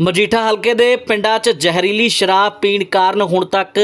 ਮਜੀਠਾ ਹਲਕੇ ਦੇ ਪਿੰਡਾਂ 'ਚ ਜ਼ਹਿਰੀਲੀ ਸ਼ਰਾਬ ਪੀਣ ਕਾਰਨ ਹੁਣ ਤੱਕ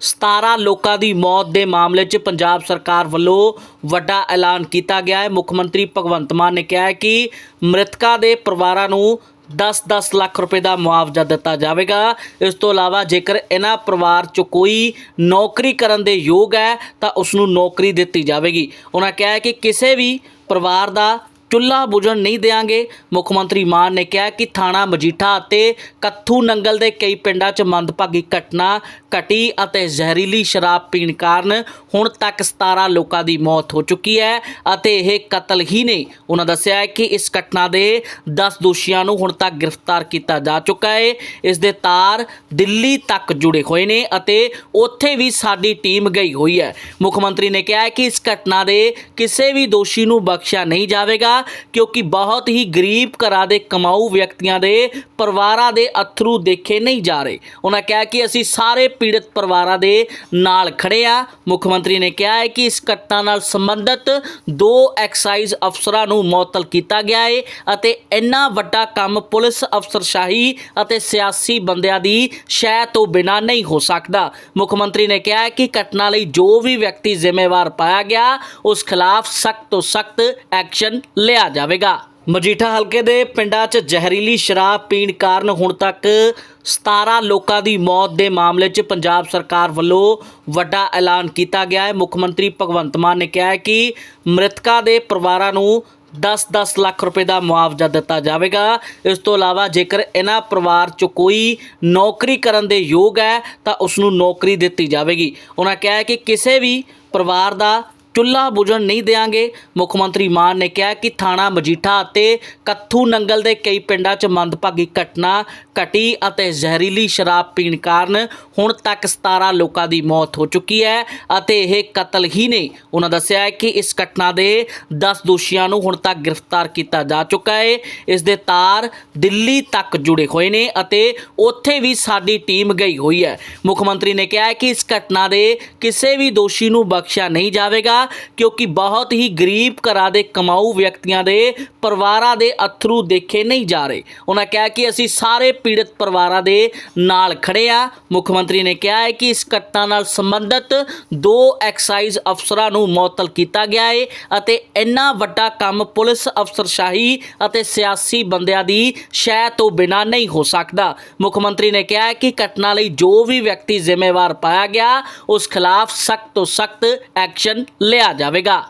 17 ਲੋਕਾਂ ਦੀ ਮੌਤ ਦੇ ਮਾਮਲੇ 'ਚ ਪੰਜਾਬ ਸਰਕਾਰ ਵੱਲੋਂ ਵੱਡਾ ਐਲਾਨ ਕੀਤਾ ਗਿਆ ਹੈ। ਮੁੱਖ ਮੰਤਰੀ ਭਗਵੰਤ ਮਾਨ ਨੇ ਕਿਹਾ ਹੈ ਕਿ ਮ੍ਰਿਤਕਾਂ ਦੇ ਪਰਿਵਾਰਾਂ ਨੂੰ 10-10 ਲੱਖ ਰੁਪਏ ਦਾ ਮੁਆਵਜ਼ਾ ਦਿੱਤਾ ਜਾਵੇਗਾ। ਇਸ ਤੋਂ ਇਲਾਵਾ ਜੇਕਰ ਇਹਨਾਂ ਪਰਿਵਾਰ 'ਚ ਕੋਈ ਨੌਕਰੀ ਕਰਨ ਦੇ ਯੋਗ ਹੈ ਤਾਂ ਉਸ ਨੂੰ ਨੌਕਰੀ ਦਿੱਤੀ ਜਾਵੇਗੀ। ਉਹਨਾਂ ਕਿਹਾ ਹੈ ਕਿ ਕਿਸੇ ਵੀ ਪਰਿਵਾਰ ਦਾ ਚੁੱਲ੍ਹਾ ਬੁਝਣ ਨਹੀਂ ਦੇਾਂਗੇ ਮੁੱਖ ਮੰਤਰੀ ਮਾਨ ਨੇ ਕਿਹਾ ਕਿ ਥਾਣਾ ਮਜੀਠਾ ਅਤੇ ਕੱਥੂ ਨੰਗਲ ਦੇ ਕਈ ਪਿੰਡਾਂ 'ਚ ਮੰਦਭਾਗੀ ਘਟਨਾ ਘਟੀ ਅਤੇ ਜ਼ਹਿਰੀਲੀ ਸ਼ਰਾਬ ਪੀਣ ਕਾਰਨ ਹੁਣ ਤੱਕ 17 ਲੋਕਾਂ ਦੀ ਮੌਤ ਹੋ ਚੁੱਕੀ ਹੈ ਅਤੇ ਇਹ ਕਤਲ ਹੀ ਨੇ ਉਹਨਾਂ ਦੱਸਿਆ ਹੈ ਕਿ ਇਸ ਘਟਨਾ ਦੇ 10 ਦੋਸ਼ੀਆਂ ਨੂੰ ਹੁਣ ਤੱਕ ਗ੍ਰਿਫਤਾਰ ਕੀਤਾ ਜਾ ਚੁੱਕਾ ਹੈ। ਇਸ ਦੇ ਤਾਰ ਦਿੱਲੀ ਤੱਕ ਜੁੜੇ ਹੋਏ ਨੇ ਅਤੇ ਉੱਥੇ ਵੀ ਸਾਡੀ ਟੀਮ ਗਈ ਹੋਈ ਹੈ। ਮੁੱਖ ਮੰਤਰੀ ਨੇ ਕਿਹਾ ਹੈ ਕਿ ਇਸ ਘਟਨਾ ਦੇ ਕਿਸੇ ਵੀ ਦੋਸ਼ੀ ਨੂੰ ਬਖਸ਼ਿਆ ਨਹੀਂ ਜਾਵੇਗਾ। ਕਿਉਂਕਿ ਬਹੁਤ ਹੀ ਗਰੀਬ ਘਰਾਂ ਦੇ ਕਮਾਊ ਵਿਅਕਤੀਆਂ ਦੇ ਪਰਿਵਾਰਾਂ ਦੇ ਅਥਰੂ ਦੇਖੇ ਨਹੀਂ ਜਾ ਰਹੇ। ਉਹਨਾਂ ਕਿਹਾ ਕਿ ਅਸੀਂ ਸਾਰੇ ਪੀੜਤ ਪਰਿਵਾਰਾਂ ਦੇ ਨਾਲ ਖੜੇ ਆ। ਮੁੱਖ ਮੰਤਰੀ ਨੇ ਕਿਹਾ ਹੈ ਕਿ ਇਸ ਘਟਨਾ ਨਾਲ ਸੰਬੰਧਿਤ ਦੋ ਐਕਸਾਈਜ਼ ਅਫਸਰਾਂ ਨੂੰ ਮੁਅੱਤਲ ਕੀਤਾ ਗਿਆ ਹੈ ਅਤੇ ਇੰਨਾ ਵੱਡਾ ਕੰਮ ਪੁਲਿਸ ਅਫਸਰਸ਼ਾਹੀ ਅਤੇ ਸਿਆਸੀ ਬੰਦਿਆਂ ਦੀ ਸ਼ਹਿ ਤੋਂ ਬਿਨਾਂ ਨਹੀਂ ਹੋ ਸਕਦਾ। ਮੁੱਖ ਮੰਤਰੀ ਨੇ ਕਿਹਾ ਹੈ ਕਿ ਘਟਨਾ ਲਈ ਜੋ ਵੀ ਵਿਅਕਤੀ ਜ਼ਿੰਮੇਵਾਰ ਪਾਇਆ ਗਿਆ, ਉਸ ਖਿਲਾਫ ਸਖਤ ਤੋਂ ਸਖਤ ਐਕਸ਼ਨ ਲਿਆ ਜਾਵੇਗਾ। ਮਜੀਠਾ ਹਲਕੇ ਦੇ ਪਿੰਡਾਂ 'ਚ ਜ਼ਹਿਰੀਲੀ ਸ਼ਰਾਬ ਪੀਣ ਕਾਰਨ ਹੁਣ ਤੱਕ 17 ਲੋਕਾਂ ਦੀ ਮੌਤ ਦੇ ਮਾਮਲੇ 'ਚ ਪੰਜਾਬ ਸਰਕਾਰ ਵੱਲੋਂ ਵੱਡਾ ਐਲਾਨ ਕੀਤਾ ਗਿਆ ਹੈ। ਮੁੱਖ ਮੰਤਰੀ ਭਗਵੰਤ ਮਾਨ ਨੇ ਕਿਹਾ ਹੈ ਕਿ ਮ੍ਰਿਤਕਾਂ ਦੇ ਪਰਿਵਾਰਾਂ ਨੂੰ 10-10 ਲੱਖ ਰੁਪਏ ਦਾ ਮੁਆਵਜ਼ਾ ਦਿੱਤਾ ਜਾਵੇਗਾ। ਇਸ ਤੋਂ ਇਲਾਵਾ ਜੇਕਰ ਇਹਨਾਂ ਪਰਿਵਾਰ 'ਚ ਕੋਈ ਨੌਕਰੀ ਕਰਨ ਦੇ ਯੋਗ ਹੈ ਤਾਂ ਉਸ ਨੂੰ ਨੌਕਰੀ ਦਿੱਤੀ ਜਾਵੇਗੀ। ਉਹਨਾਂ ਕਿਹਾ ਹੈ ਕਿ ਕਿਸੇ ਵੀ ਪਰਿਵਾਰ ਦਾ ਚੁੱਲ੍ਹਾ ਬੁਝਣ ਨਹੀਂ ਦੇਾਂਗੇ ਮੁੱਖ ਮੰਤਰੀ ਮਾਨ ਨੇ ਕਿਹਾ ਕਿ ਥਾਣਾ ਮਜੀਠਾ ਅਤੇ ਕੱਥੂ ਨੰਗਲ ਦੇ ਕਈ ਪਿੰਡਾਂ 'ਚ ਮੰਦਭਾਗੀ ਘਟਨਾ ਘਟੀ ਅਤੇ ਜ਼ਹਿਰੀਲੀ ਸ਼ਰਾਬ ਪੀਣ ਕਾਰਨ ਹੁਣ ਤੱਕ 17 ਲੋਕਾਂ ਦੀ ਮੌਤ ਹੋ ਚੁੱਕੀ ਹੈ ਅਤੇ ਇਹ ਕਤਲ ਹੀ ਨੇ ਉਹਨਾਂ ਦੱਸਿਆ ਹੈ ਕਿ ਇਸ ਘਟਨਾ ਦੇ 10 ਦੋਸ਼ੀਆਂ ਨੂੰ ਹੁਣ ਤੱਕ ਗ੍ਰਿਫਤਾਰ ਕੀਤਾ ਜਾ ਚੁੱਕਾ ਹੈ। ਇਸ ਦੇ ਤਾਰ ਦਿੱਲੀ ਤੱਕ ਜੁੜੇ ਹੋਏ ਨੇ ਅਤੇ ਉੱਥੇ ਵੀ ਸਾਡੀ ਟੀਮ ਗਈ ਹੋਈ ਹੈ। ਮੁੱਖ ਮੰਤਰੀ ਨੇ ਕਿਹਾ ਹੈ ਕਿ ਇਸ ਘਟਨਾ ਦੇ ਕਿਸੇ ਵੀ ਦੋਸ਼ੀ ਨੂੰ ਬਖਸ਼ਿਆ ਨਹੀਂ ਜਾਵੇਗਾ। ਕਿਉਂਕਿ ਬਹੁਤ ਹੀ ਗਰੀਬ ਘਰਾਂ ਦੇ ਕਮਾਊ ਵਿਅਕਤੀਆਂ ਦੇ ਪਰਿਵਾਰਾਂ ਦੇ ਅਥਰੂ ਦੇਖੇ ਨਹੀਂ ਜਾ ਰਹੇ। ਉਹਨਾਂ ਕਿਹਾ ਕਿ ਅਸੀਂ ਸਾਰੇ ਪੀੜਤ ਪਰਿਵਾਰਾਂ ਦੇ ਨਾਲ ਖੜੇ ਆ। ਮੁੱਖ ਮੰਤਰੀ ਨੇ ਕਿਹਾ ਹੈ ਕਿ ਇਸ ਘਟਨਾ ਨਾਲ ਸੰਬੰਧਿਤ ਦੋ ਐਕਸਾਈਜ਼ ਅਫਸਰਾਂ ਨੂੰ ਮੁਅੱਤਲ ਕੀਤਾ ਗਿਆ ਹੈ ਅਤੇ ਇੰਨਾ ਵੱਡਾ ਕੰਮ ਪੁਲਿਸ ਅਫਸਰਸ਼ਾਹੀ ਅਤੇ ਸਿਆਸੀ ਬੰਦਿਆਂ ਦੀ ਸ਼ਹਿ ਤੋਂ ਬਿਨਾਂ ਨਹੀਂ ਹੋ ਸਕਦਾ। ਮੁੱਖ ਮੰਤਰੀ ਨੇ ਕਿਹਾ ਕਿ ਘਟਨਾ ਲਈ ਜੋ ਵੀ ਵਿਅਕਤੀ ਜ਼ਿੰਮੇਵਾਰ ਪਾਇਆ ਗਿਆ, ਉਸ ਖਿਲਾਫ ਸਖਤ ਤੋਂ ਸਖਤ ਐਕਸ਼ਨ ਲਿਆ ਜਾਵੇਗਾ।